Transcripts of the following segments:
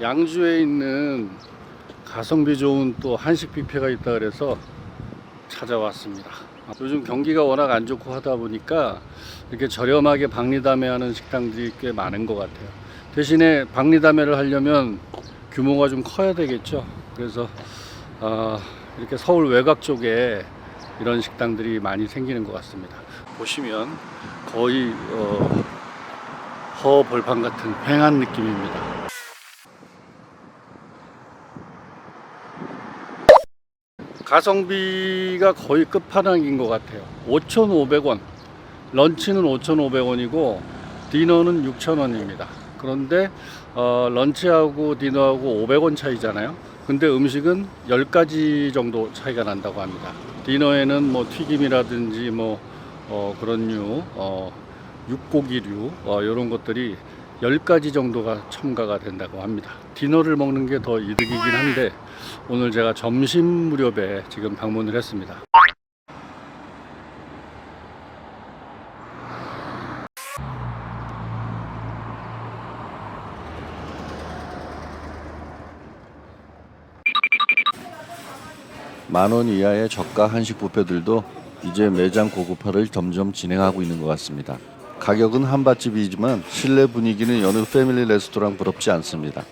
양주에 있는 가성비 좋은 또 한식 뷔페가 있다 그래서 찾아왔습니다. 요즘 경기가 워낙 안 좋고 하다 보니까 이렇게 저렴하게 박리담회 하는 식당들이 꽤 많은 것 같아요. 대신에 박리담회를 하려면 규모가 좀 커야 되겠죠. 그래서 아, 이렇게 서울 외곽 쪽에 이런 식당들이 많이 생기는 것 같습니다. 보시면 거의 어, 허벌판 같은 휑한 느낌입니다. 가성비가 거의 끝판왕인 것 같아요. 5,500원. 런치는 5,500원이고 디너는 6,000원입니다. 그런데 어, 런치하고 디너하고 500원 차이잖아요. 근데 음식은 10가지 정도 차이가 난다고 합니다. 디너에는 뭐 튀김이라든지 뭐 어, 그런 류, 어, 육고기류 어, 이런 것들이 10가지 정도가 첨가가 된다고 합니다. 디너를 먹는 게 더 이득이긴 한데 오늘 제가 점심 무렵에 지금 방문을 했습니다. 만원 이하의 저가 한식 뷔페들도 이제 매장 고급화를 점점 진행하고 있는 것 같습니다. 가격은 한밭집이지만 실내 분위기는 여느 패밀리 레스토랑 부럽지 않습니다.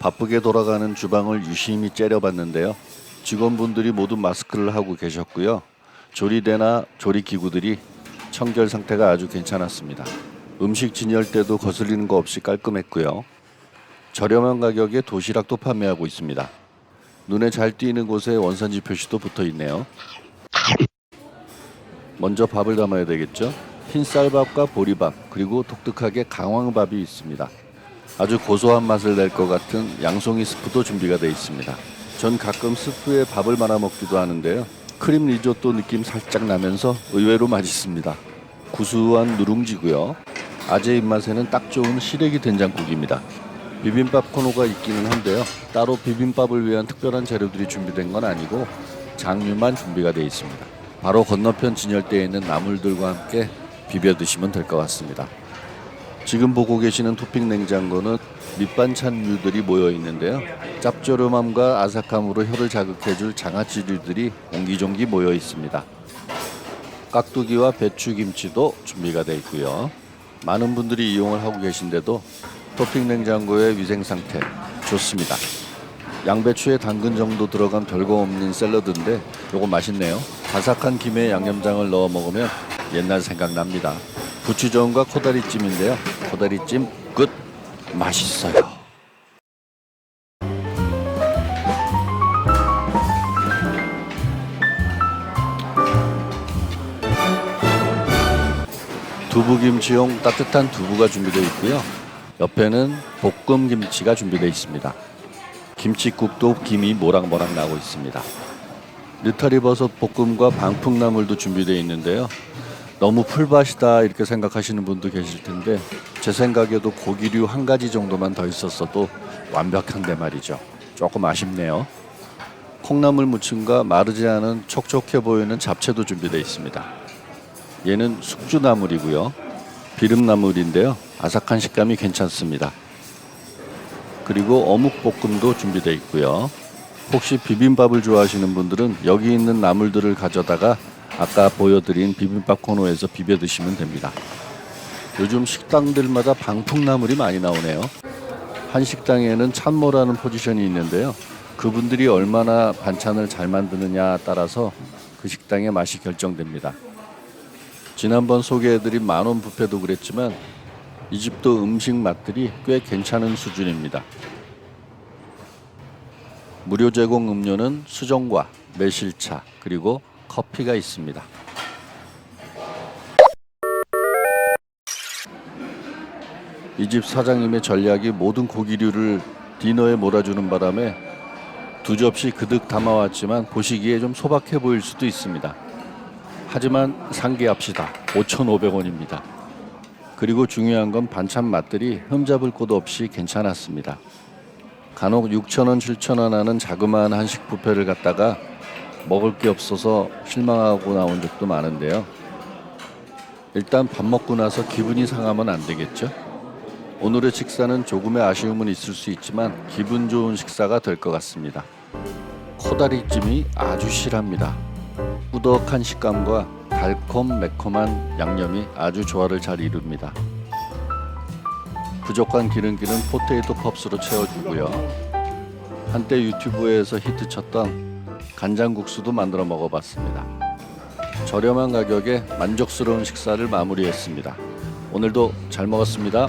바쁘게 돌아가는 주방을 유심히 째려봤는데요. 직원분들이 모두 마스크를 하고 계셨고요. 조리대나 조리 기구들이 청결 상태가 아주 괜찮았습니다. 음식 진열 때도 거슬리는 거 없이 깔끔했고요. 저렴한 가격에 도시락도 판매하고 있습니다. 눈에 잘 띄는 곳에 원산지 표시도 붙어 있네요. 먼저 밥을 담아야 되겠죠. 흰 쌀밥과 보리밥 그리고 독특하게 강황밥이 있습니다. 아주 고소한 맛을 낼 것 같은 양송이 스프도 준비가 되어 있습니다. 전 가끔 스프에 밥을 말아 먹기도 하는데요. 크림 리조또 느낌 살짝 나면서 의외로 맛있습니다. 구수한 누룽지고요. 아재 입맛에는 딱 좋은 시래기 된장국입니다. 비빔밥 코너가 있기는 한데요. 따로 비빔밥을 위한 특별한 재료들이 준비된 건 아니고 장류만 준비가 되어 있습니다. 바로 건너편 진열대에 있는 나물들과 함께 비벼 드시면 될 것 같습니다. 지금 보고 계시는 토핑 냉장고는 밑반찬류들이 모여 있는데요. 짭조름함과 아삭함으로 혀를 자극해줄 장아찌들이 옹기종기 모여 있습니다. 깍두기와 배추김치도 준비가 되어 있고요. 많은 분들이 이용을 하고 계신데도 토핑 냉장고의 위생 상태 좋습니다. 양배추에 당근 정도 들어간 별거 없는 샐러드인데 요거 맛있네요. 바삭한 김에 양념장을 넣어 먹으면 옛날 생각납니다. 부추전과 코다리찜인데요. 코다리찜 끝 맛있어요. 두부김치용 따뜻한 두부가 준비되어 있고요. 옆에는 볶음 김치가 준비되어 있습니다. 김치국도 김이 모락모락 나고 있습니다. 느타리버섯 볶음과 방풍나물도 준비되어 있는데요. 너무 풀밭이다 이렇게 생각하시는 분도 계실 텐데 제 생각에도 고기류 한 가지 정도만 더 있었어도 완벽한데 말이죠. 조금 아쉽네요. 콩나물 무침과 마르지 않은 촉촉해 보이는 잡채도 준비되어 있습니다. 얘는 숙주나물이고요. 비름나물인데요. 아삭한 식감이 괜찮습니다. 그리고 어묵볶음도 준비되어 있고요. 혹시 비빔밥을 좋아하시는 분들은 여기 있는 나물들을 가져다가 아까 보여드린 비빔밥 코너에서 비벼 드시면 됩니다. 요즘 식당들마다 방풍나물이 많이 나오네요. 한 식당에는 참모라는 포지션이 있는데요. 그분들이 얼마나 반찬을 잘 만드느냐 따라서 그 식당의 맛이 결정됩니다. 지난번 소개해드린 만원 뷔페도 그랬지만 이 집도 음식 맛들이 꽤 괜찮은 수준입니다. 무료 제공 음료는 수정과 매실차 그리고 커피가 있습니다. 이 집 사장님의 전략이 모든 고기류를 디너에 몰아주는 바람에 두 접시 그득 담아왔지만 보시기에 좀 소박해 보일 수도 있습니다. 하지만 상기합시다. 5,500원입니다. 그리고 중요한 건 반찬 맛들이 흠잡을 곳 없이 괜찮았습니다. 간혹 6,000원, 7,000원 하는 자그마한 한식 뷔페를 갖다가 먹을 게 없어서 실망하고 나온 적도 많은데요. 일단 밥 먹고 나서 기분이 상하면 안 되겠죠? 오늘의 식사는 조금의 아쉬움은 있을 수 있지만 기분 좋은 식사가 될 것 같습니다. 코다리찜이 아주 실합니다. 꾸덕한 식감과 달콤 매콤한 양념이 아주 조화를 잘 이룹니다. 부족한 기름기는 포테이토 펍스로 채워주고요. 한때 유튜브에서 히트쳤던 간장국수도 만들어 먹어봤습니다. 저렴한 가격에 만족스러운 식사를 마무리했습니다. 오늘도 잘 먹었습니다.